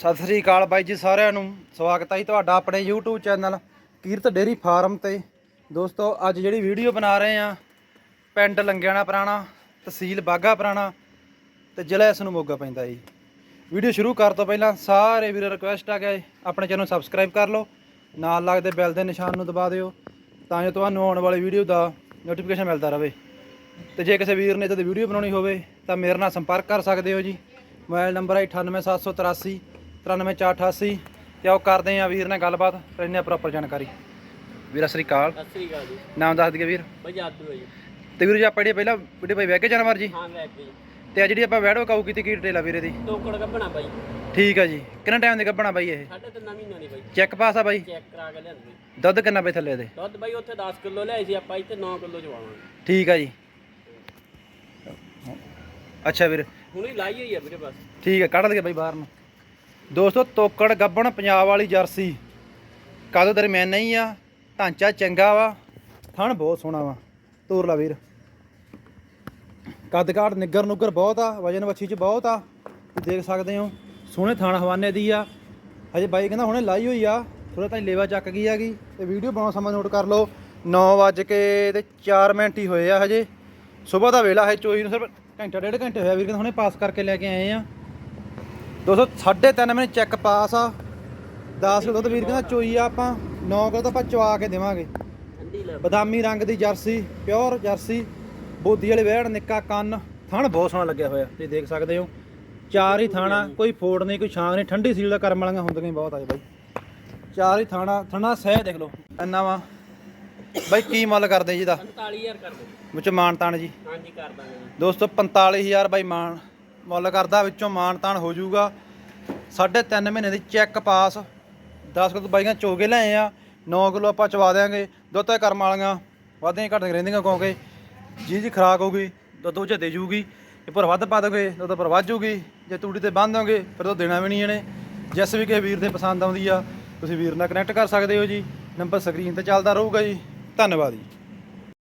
ਸਤਿ ਸ੍ਰੀ ਅਕਾਲ ਬਾਈ ਜੀ ਸਾਰਿਆਂ ਨੂੰ। ਸਵਾਗਤ ਹੈ ਜੀ ਤੁਹਾਡਾ ਆਪਣੇ YouTube channel Kirat dairy farm ਤੇ। ਦੋਸਤੋ, ਅੱਜ ਜਿਹੜੀ ਵੀਡੀਓ ਬਣਾ ਰਹੇ ਆ, ਪਿੰਡ ਲੰਗਿਆਣਾ ਪੁਰਾਣਾ, ਤਹਿਸੀਲ ਬਾਗਾ ਪੁਰਾਣਾ ਤੇ ਜ਼ਿਲ੍ਹਾ ਇਸ ਨੂੰ ਮੋਗਾ ਪੈਂਦਾ ਜੀ। ਵੀਡੀਓ ਸ਼ੁਰੂ ਕਰਨ ਤੋਂ ਪਹਿਲਾਂ ਸਾਰੇ ਵੀਰ ਰਿਕੁਐਸਟ ਆ ਗਿਆ ਆਪਣੇ ਚੈਨਲ ਨੂੰ ਸਬਸਕ੍ਰਾਈਬ ਕਰ ਲਓ, ਨਾਲ ਲੱਗਦੇ ਬੈਲ ਦੇ ਨਿਸ਼ਾਨ ਨੂੰ ਦਬਾ ਦਿਓ, ਤਾਂ ਜੋ ਤੁਹਾਨੂੰ ਆਉਣ ਵਾਲੀ ਵੀਡੀਓ ਦਾ ਨੋਟੀਫਿਕੇਸ਼ਨ ਮਿਲਦਾ ਰਹੇ। ਤੇ ਜੇ ਕਿਸੇ ਵੀਰ ਨੇ ਇਦਾਂ ਦੀ ਵੀਡੀਓ ਬਣਾਉਣੀ ਹੋਵੇ, ਤਾਂ ਮੇਰੇ ਨਾਲ ਸੰਪਰਕ ਕਰ ਸਕਦੇ ਹੋ ਜੀ। ਮੋਬਾਈਲ ਨੰਬਰ ਹੈ 98783 93488 ਤੇ ਆਓ ਕਰਦੇ ਆ ਵੀਰ ਨਾਲ ਗੱਲਬਾਤ ਆ ਪ੍ਰੋਪਰ ਜਾਣਕਾਰੀ। ਵੀਰ ਸ੍ਰੀ ਅਕਾਲ। ਸਤਿ ਸ੍ਰੀ ਅਕਾਲ ਜੀ। ਨਾਮ ਦੱਸ ਦਈਏ ਵੀਰ। ਬਾਈ ਜਾਦੂ ਹੈ ਜੀ। ਤੇ ਵੀਰ ਜੀ ਆਪਾਂ ਜਿਹੜੀ ਪਹਿਲਾਂ ਵੀਡੀਓ ਭਾਈ ਵਹਿ ਕੇ ਜਾਨਵਰ ਜੀ ਹਾਂ ਲੈ ਜੀ ਤੇ ਆ ਜਿਹੜੀ ਆਪਾਂ ਵੈਡੋ ਕਾਊ ਕੀਤੀ ਕੀ ਡਿਟੇਲ ਆ ਵੀਰੇ ਦੀ? ਟੋਕੜ ਕੱਢਣਾ ਬਾਈ। ਠੀਕ ਆ ਜੀ। ਕਿੰਨਾ ਟਾਈਮ ਦੇ ਗੱਭਣਾ ਬਾਈ ਇਹ? ਸਾਢੇ ਤਿੰਨ ਮਹੀਨਾ ਦੀ ਬਾਈ। ਚੈੱਕ ਪਾਸ ਆ ਬਾਈ? ਚੈੱਕ ਕਰਾ ਕੇ ਲਿਆਂਦੀ ਦੁੱਧ ਕਿੰਨਾ ਬਈ ਥੱਲੇ ਦੇ? ਦੁੱਧ ਬਾਈ ਉੱਥੇ 10 ਕਿਲੋ ਲਿਆਈ ਸੀ ਆਪਾਂ ਇੱਥੇ 9 ਕਿਲੋ ਚਵਾਵਾਂਗੇ। ਠੀਕ ਆ ਜੀ। ਅੱਛਾ ਵੀਰ। ਹੁਣੇ ਲਾਈ ਹੋਈ ਆ ਵੀਰੇ ਬਸ। ਠੀਕ ਹੈ ਕੱਢ ਲਈਏ ਬਾਈ ਬਾਹਰ ਨੂੰ। ਦੋਸਤੋ, ਤੋਕੜ ਗੱਬਣ ਪੰਜਾਬ ਵਾਲੀ ਜਰਸੀ। ਕਾਦੋ ਦਰਮਿਆਨ ਨਹੀਂ ਆ, ਢਾਂਚਾ ਚੰਗਾ ਵਾ, ਥਣ ਬਹੁਤ ਸੋਹਣਾ ਵਾ। ਤੋਰ ਲਾ ਵੀਰ। ਕੱਦ ਕਾਠ ਨਿੱਗਰ ਨੁੱਗਰ ਬਹੁਤ ਆ, ਵਜਨ ਵੱਛੀ ਚ ਬਹੁਤ ਆ। ਦੇਖ ਸਕਦੇ ਹੋ, ਸੋਹਣੇ ਥਾਣ ਹਵਾਨੇ ਦੀ ਆ। ਹਜੇ ਬਾਈ ਕਹਿੰਦਾ ਹੁਣੇ ਲਾਈ ਹੋਈ ਆ ਥੋੜਾ ਤਾਂ ਲੇਵਾ ਚੱਕ ਗਈ ਹੈਗੀ। ਤੇ ਵੀਡੀਓ ਬਣਾਉਣ ਸਮਾਂ ਨੋਟ ਕਰ ਲਓ 9 ਵਜ ਕੇ ਤੇ 4 ਮਿੰਟ ਹੀ ਹੋਏ ਆ ਹਜੇ। ਸਵੇਰ ਦਾ ਵੇਲਾ ਹੈ ਚੋਈ ਨੂੰ ਸਿਰਫ ਘੰਟਾ, ਡੇਢ ਘੰਟੇ ਹੋਇਆ ਵੀਰ ਕਹਿੰਦਾ ਹੁਣੇ ਪਾਸ ਕਰਕੇ ਲੈ ਕੇ ਆਏ ਆ। 203 ਮਿੰਟ ਚੈੱਕ ਪਾਸ ਆ। 10 ਕਿਲੋ ਦੁੱਧ ਵੀਰ ਕਹਿੰਦਾ ਚੋਈ ਆ ਆਪਾਂ 9 ਕਿਲੋ ਤਾਂ ਆਪਾਂ ਚਵਾ ਕੇ ਦੇਵਾਂਗੇ। ਬਦਾਮੀ ਰੰਗ ਦੀ ਜਰਸੀ ਪਿਓਰ ਜਰਸੀ ਬੋਦੀ ਵਾਲੇ ਵਹਿੜ ਨਿੱਕਾ ਕੰਨ। ਥਣ ਬਹੁਤ ਸੋਹਣਾ ਲੱਗਿਆ ਹੋਇਆ ਤੁਸੀਂ ਦੇਖ ਸਕਦੇ ਹੋ। ਚਾਰ ਹੀ ਥਾਣਾ ਕੋਈ ਫੋੜ ਨਹੀਂ ਕੋਈ ਛਾਂ ਨਹੀਂ ਠੰਡੀ ਸੀਲ ਦਾ ਕਰਮ ਵਾਲੀਆਂ ਹੁੰਦੀਆਂ ਬਹੁਤ ਆ ਬਾਈ। ਚਾਰ ਹੀ ਥਾਣਾ ਥਣਾ ਸਹਿ ਦੇਖ ਲਓ ਇੰਨਾ ਵਾ। ਬਾਈ ਕੀ ਮੁੱਲ ਕਰਦੇ ਜੀ ਦਾ? 45000 ਕਰ ਦੇ ਵਿੱਚ ਮਾਨ ਤਾਨ ਜੀ। ਹਾਂਜੀ ਕਰ ਦਾਂਗੇ। ਦੋਸਤੋ 45000 ਬਾਈ ਮਾਨ। ਮੁੱਲ ਕਰਦਾ, ਵਿੱਚੋਂ ਮਾਨ ਤਾਨ ਹੋ ਜਾਊਗਾ। ਸਾਢੇ ਤਿੰਨ ਮਹੀਨੇ ਦੀ ਚੈੱਕ ਪਾਸ। 10 ਕਿਲੋ ਬਾਈਆਂ ਚੋਗੇ ਲਏ ਆ। 9 ਕਿਲੋ ਆਪਾਂ ਚਵਾ ਦੇਾਂਗੇ ਦੁੱਧ ਤਾਂ ਕਰਮ ਵਾਲੀਆਂ ਵਾਧੀਆਂ ਘਟਦੀਆਂ ਰਹਿੰਦੀਆਂ ਕਿਉਂਕਿ ਜੀ ਜੀ ਖਰਾਕ ਹੋਊਗੀ, ਦੁੱਧ ਉਹ 'ਚ ਦੇ ਜੂਗੀ ਜੇ ਪਰ ਵੱਧ ਪਾ ਦੋਗੇ, ਦੁੱਧ ਪਰ ਵੱਧ ਜੂਗੀ ਜੇ ਤੂੜੀ ਤੇ ਬੰਨ ਦੋਗੇ ਫਿਰ ਤਾਂ ਦੇਣਾ ਵੀ ਨਹੀਂ ਇਹਨੇ। ਜਿਸ ਵੀ ਕਿਸੇ ਵੀਰ ਦੇ ਪਸੰਦ ਆਉਂਦੀ ਆ, ਤੁਸੀਂ ਵੀਰ ਨਾਲ ਕਨੈਕਟ ਕਰ ਸਕਦੇ ਹੋ ਜੀ। ਨੰਬਰ ਸਕਰੀਨ ਤੇ ਚੱਲਦਾ ਰਹੂਗਾ ਜੀ। ਧੰਨਵਾਦ ਜੀ।